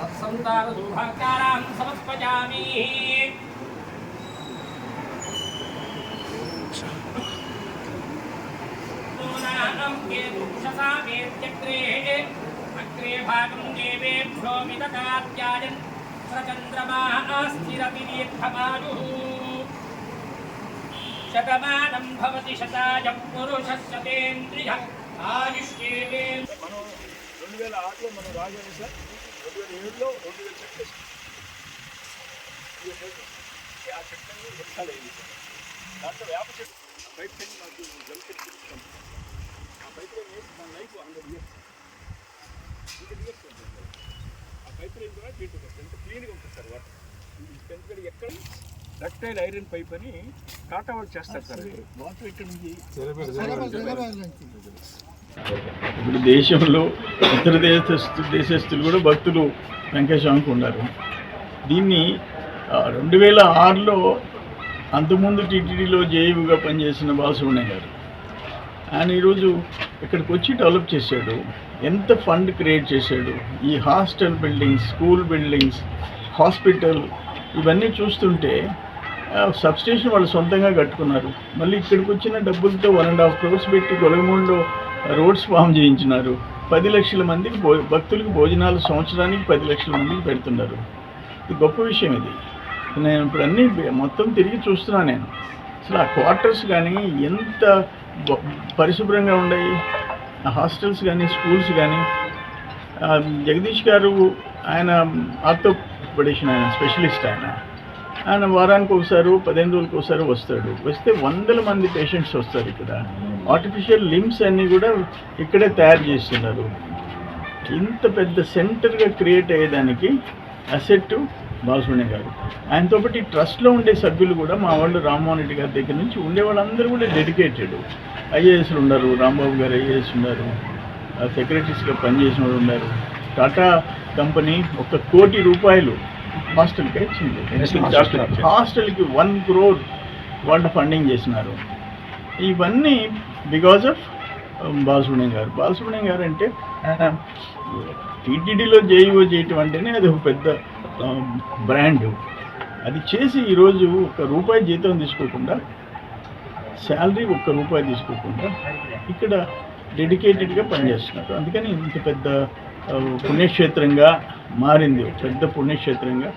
सत्सन्तारदुर्भाग्यानां समर्पयामि। वेद्यग्रे अग्रे भागं देवेभ्यो विददात्यायन्ति దేవేభ్యో శతమానం భవతి శతాయం పురుష శతేంద్రియ ఆయుష్యేవేంద్రియ మనం రెండు వేల ఆరులో మనం రాగానే సార్ రెండు వేల ఏడులో రెండు వేల ఆ అయింది సార్ దాంట్లో వేప చెట్టు మాకు జల్ చెట్టు ఆ పైప్ వేసి మన life hundred years hundred years pipeline కూడా వస్తుంది ఎంత క్లీన్గా ఉంటుంది సార్ వాటర్? ఎందుకంటే ఎక్కడ డక్టైల్ ఐరన్ పైప్ అని టాటా వాళ్ళు చేస్తారు సార్ వాటర్ ఇక్కడ నుంచి ఇప్పుడు దేశంలో ఇతర దేశస్తు దేశస్తులు కూడా భక్తులు వెంకటేశ్వరానికి ఉన్నారు. దీన్ని రెండు వేల ఆరులో అంతకుముందు టీటీడీలో జేఈగా పనిచేసిన బాలసుబ్రహ్మణ్యం గారు. ఆయన ఈరోజు ఇక్కడికి వచ్చి డెవలప్ చేశాడు. ఎంత ఫండ్ క్రియేట్ చేశాడు. ఈ hostel buildings school buildings hospital ఇవన్నీ చూస్తుంటే సబ్స్టేషన్ వాళ్ళు సొంతంగా కట్టుకున్నారు. మళ్ళీ ఇక్కడికి వచ్చిన డబ్బులతో వన్ అండ్ హాఫ్ క్రోర్స్ పెట్టి గొలగమూడిలో రోడ్స్ ఫామ్ చేయించినారు. పది లక్షల మందికి భో భక్తులకు భోజనాలు సంవత్సరానికి పది లక్షల మందికి పెడుతున్నారు. ఇది గొప్ప విషయం ఇది. నేను ఇప్పుడు అన్నీ మొత్తం తిరిగి చూస్తున్నాను నేను. అసలు ఆ క్వార్టర్స్ కానీ ఎంత పరిశుభ్రంగా ఉన్నాయి హాస్టల్స్ కానీ స్కూల్స్ కానీ జగదీష్ గారు ఆయన ఆర్థోపెడిషన్ ఆయన స్పెషలిస్ట్ ఆయన. ఆయన వారానికి ఒకసారి పదిహేను రోజులకు ఒకసారి వస్తాడు. వస్తే వందల మంది పేషెంట్స్ వస్తారు ఇక్కడ. ఆర్టిఫిషియల్ లిమ్స్ అన్నీ కూడా ఇక్కడే తయారు చేస్తున్నారు. ఇంత పెద్ద సెంటర్గా క్రియేట్ అయ్యేదానికి అసెట్ బాలసుబ్రహ్మణ్యం గారు. ఆయనతో పాటు ఈ ట్రస్ట్లో ఉండే సభ్యులు కూడా మా వాళ్ళు రామ్మోహన్ రెడ్డి గారి దగ్గర నుంచి ఉండే వాళ్ళందరూ కూడా డెడికేటెడ్. ఐఏఎస్లు ఉన్నారు రాంబాబు గారు ఐఏఎస్ ఉన్నారు సెక్రటరీస్గా పనిచేసిన వాళ్ళు ఉన్నారు. టాటా కంపెనీ ఒక కోటి రూపాయలు హాస్టల్కి ఇచ్చింది. హాస్టల్కి వన్ క్రోర్ వాళ్ళు ఫండింగ్ చేసినారు. ఇవన్నీ బికాజ్ ఆఫ్ బాలసుబ్రహ్మణ్యం గారు. బాలసుబ్రహ్మణ్యం గారు అంటే టీటీడీలో జేఈఓ చేయటం అంటేనే అది ఒక పెద్ద బ్రాండ్. అది చేసి ఈరోజు ఒక రూపాయి జీతం తీసుకోకుండా శాలరీ ఒక్క రూపాయి తీసుకోకుండా ఇక్కడ డెడికేటెడ్గా పనిచేస్తున్నారు. అందుకని ఇంత పెద్ద పుణ్యక్షేత్రంగా మారింది. పెద్ద పుణ్యక్షేత్రంగా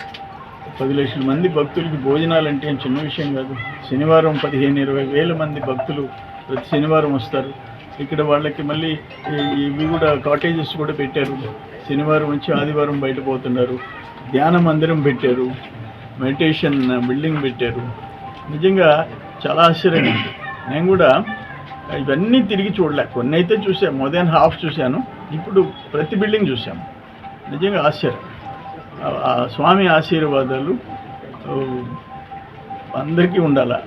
పది లక్షల మంది భక్తులకి భోజనాలు అంటే చిన్న విషయం కాదు. శనివారం పదిహేను ఇరవై వేల మంది భక్తులు ప్రతి శనివారం వస్తారు. ఇక్కడ వాళ్ళకి మళ్ళీ ఇవి కూడా కాటేజెస్ కూడా పెట్టారు. శనివారం వచ్చి ఆదివారం బయట పోతున్నారు. ధ్యాన మందిరం పెట్టారు. మెడిటేషన్ బిల్డింగ్ పెట్టారు. నిజంగా చాలా ఆశ్చర్యంగా ఉంది. నేను కూడా ఇవన్నీ తిరిగి చూడలే. కొన్ని అయితే చూసాను మోర్ హాఫ్ చూశాను. ఇప్పుడు ప్రతి బిల్డింగ్ చూసాము నిజంగా ఆశ్చర్యం. స్వామి ఆశీర్వాదాలు అందరికీ ఉండాలా?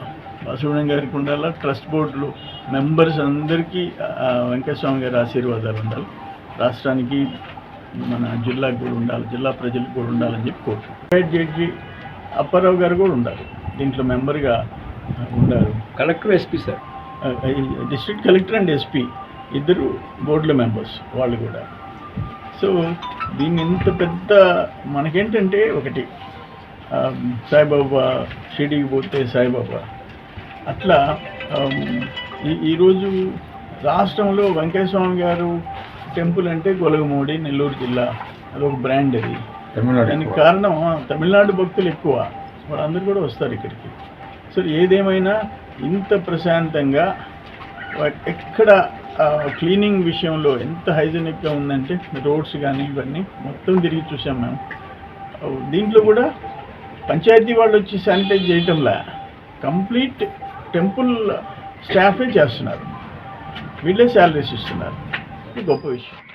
వాసుబ్రహ్మణ్యం గారికి ఉండాలా? ట్రస్ట్ బోర్డులు మెంబర్స్ అందరికీ వెంకటస్వామి గారి ఆశీర్వాదాలు ఉండాలి. రాష్ట్రానికి మన జిల్లాకు కూడా ఉండాలి జిల్లా ప్రజలకు కూడా ఉండాలని చెప్పి కోరుతున్నాను జడ్జి అప్పారావు గారు కూడా ఉండాలి. దీంట్లో మెంబర్గా ఉండారు collector SP sir. District collector and SP ఇద్దరు బోర్డుల మెంబర్స్ వాళ్ళు కూడా. సో దీన్ని ఇంత పెద్ద మనకేంటంటే ఒకటి సాయిబాబా షిరిడీకి పోతే సాయిబాబా అట్లా ఈరోజు రాష్ట్రంలో వెంకటేశ్వర స్వామి గారు టెంపుల్ అంటే గొలగమూడి నెల్లూరు జిల్లా అదొక బ్రాండ్ అది. దానికి కారణం తమిళనాడు భక్తులు ఎక్కువ. వాళ్ళందరూ కూడా వస్తారు ఇక్కడికి. సో ఏదేమైనా ఇంత ప్రశాంతంగా ఎక్కడ క్లీనింగ్ విషయంలో ఎంత హైజెనిక్గా ఉందంటే రోడ్స్ కానీ ఇవన్నీ మొత్తం తిరిగి చూసాం మేము. దీంట్లో కూడా పంచాయతీ వాళ్ళు వచ్చి శానిటైజ్ చేయటంలా కంప్లీట్ టెంపుల్ స్టాఫే చేస్తున్నారు. వీళ్ళే శాలరీస్ ఇస్తున్నారు. ఇది గొప్ప విషయం.